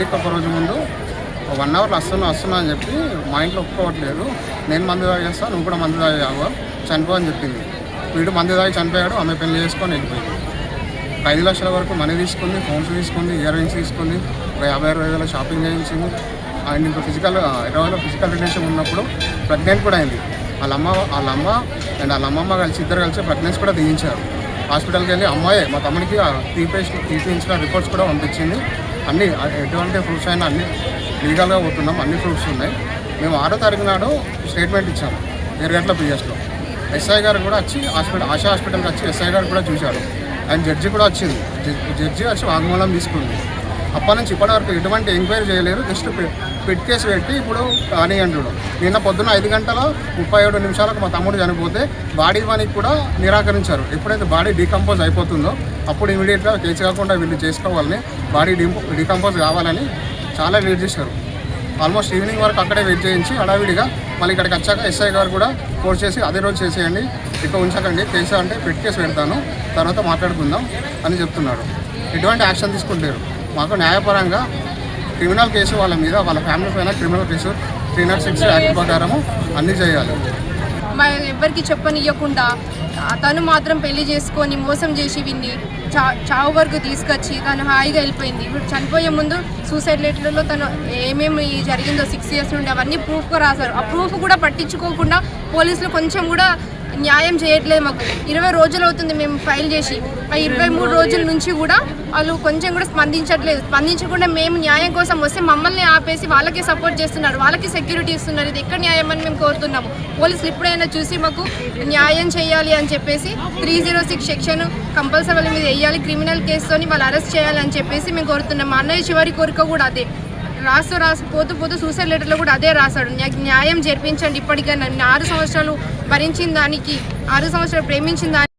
పెళ్ళికి ఒక రోజు ముందు వన్ అవర్లో వస్తున్నా వస్తున్నా అని చెప్పి మా ఇంట్లో ఒప్పుకోవట్లేదు. నేను మందు తాగేస్తా నువ్వు కూడా మందు తాగావు చనిపో అని చెప్పింది. వీడు మందు తాగి చనిపోయాడు ఆమె పెళ్ళి చేసుకొని వెళ్ళిపోయింది. ఐదు లక్షల వరకు మనీ తీసుకుంది ఫోన్స్ తీసుకుంది ఇయర్ రింగ్స్ తీసుకుంది ఒక యాభై అరవై వేల షాపింగ్ చేయించింది. అండ్ ఇంకా ఫిజికల్ ఇరవైలో ఫిజికల్ రిలేషన్ ఉన్నప్పుడు ప్రెగ్నెంట్ కూడా అయింది. వాళ్ళ అమ్మ వాళ్ళ అమ్మ అండ్ వాళ్ళ అమ్మమ్మ కలిసి ఇద్దరు కలిసి ప్రెగ్నెన్సీ కూడా దిగించారు హాస్పిటల్కి వెళ్ళి అమ్మాయే మా తమ్ముడికి తీపేసి తీపించిన రిపోర్ట్స్ కూడా పంపించింది. అన్ని ఎటువంటి ఫ్రూట్స్ అయినా అన్ని లీగల్గా పోతున్నాం. అన్ని ఫ్రూట్స్ ఉన్నాయి. మేము ఆరో తారీఖు నాడు స్టేట్మెంట్ ఇచ్చాము ఎర్రగట్ల పిఎస్లో ఎస్ఐ గారు కూడా వచ్చి హాస్పిటల్ ఆశా హాస్పిటల్కి వచ్చి ఎస్ఐ గారు కూడా చూశారు. అండ్ జడ్జి కూడా వచ్చింది. జడ్జి- వచ్చి వాంగ్మూలం తీసుకుంది. అప్పటి నుంచి ఇప్పటివరకు ఎటువంటి ఎంక్వైరీ చేయలేరు జస్ట్ పిట్ కేసు పెట్టి ఇప్పుడు కానియండు నిన్న పొద్దున్న ఐదు గంటల ముప్పై ఏడు నిమిషాలకు మా తమ్ముడు చనిపోతే బాడీ పనికి కూడా నిరాకరించారు. ఎప్పుడైతే బాడీ డీకంపోజ్ అయిపోతుందో అప్పుడు ఇమీడియట్గా కేసు కాకుండా వీళ్ళు చేసుకోవాలని బాడీ డీకంపోజ్ కావాలని చాలా వెయిట్ చేశారు. ఆల్మోస్ట్ ఈవినింగ్ వరకు అక్కడే వెయిట్ చేయించి హడావిడిగా మళ్ళీ ఇక్కడికి వచ్చాక ఎస్ఐ గారు కూడా ఫోర్స్ చేసి అదే రోజు చేసేయండి ఇక్కడ ఉంచకండి కేసు అంటే పెట్టి కేసు పెడతాను తర్వాత మాట్లాడుకుందాం అని చెప్తున్నారు. ఎటువంటి యాక్షన్ తీసుకుంటారు మాకు న్యాయపరంగా క్రిమినల్ కేసు వాళ్ళ మీద వాళ్ళ ఫ్యామిలీ పైన criminal case three not six act ప్రకారము అన్నీ చేయాలి. మా ఎవ్వరికి చెప్పనివ్వకుండా తను మాత్రం పెళ్ళి చేసుకొని మోసం చేసి విన్ని చా చావు వరకు తీసుకొచ్చి తను హాయిగా వెళ్ళిపోయింది. ఇప్పుడు చనిపోయే ముందు సూసైడ్ లెటర్లో తను ఏమేమి జరిగిందో సిక్స్ ఇయర్స్ నుండి అవన్నీ ప్రూఫ్గా రాశారు. ఆ ప్రూఫ్ కూడా పట్టించుకోకుండా పోలీసులు కొంచెం కూడా న్యాయం చేయట్లేదు మాకు. ఇరవై రోజులు అవుతుంది మేము ఫైల్ చేసి. ఆ ఇరవై మూడు రోజుల నుంచి కూడా వాళ్ళు కొంచెం కూడా స్పందించట్లేదు. స్పందించకుండా మేము న్యాయం కోసం వస్తే మమ్మల్ని ఆపేసి వాళ్ళకి సపోర్ట్ చేస్తున్నారు. వాళ్ళకి సెక్యూరిటీ ఇస్తున్నారు. ఇది ఎక్కడ న్యాయం అని మేము కోరుతున్నాము. పోలీసులు ఎప్పుడైనా చూసి మాకు న్యాయం చేయాలి అని చెప్పేసి three zero six section compulsory వాళ్ళ మీద వేయాలి. క్రిమినల్ కేసుతోని వాళ్ళు అరెస్ట్ చేయాలి అని చెప్పేసి మేము కోరుతున్నాం మా అన్నయ్య చివరి కోరిక కూడా అదే. రాస్తూ రాసి పోతూ పోతూ సూసైడ్ లెటర్లో కూడా అదే రాశాడు. నాకు న్యాయం జరిపించండి ఇప్పటికైనా ఆరు సంవత్సరాలు భరించిన దానికి ఆరు సంవత్సరాలు ప్రేమించిన దానికి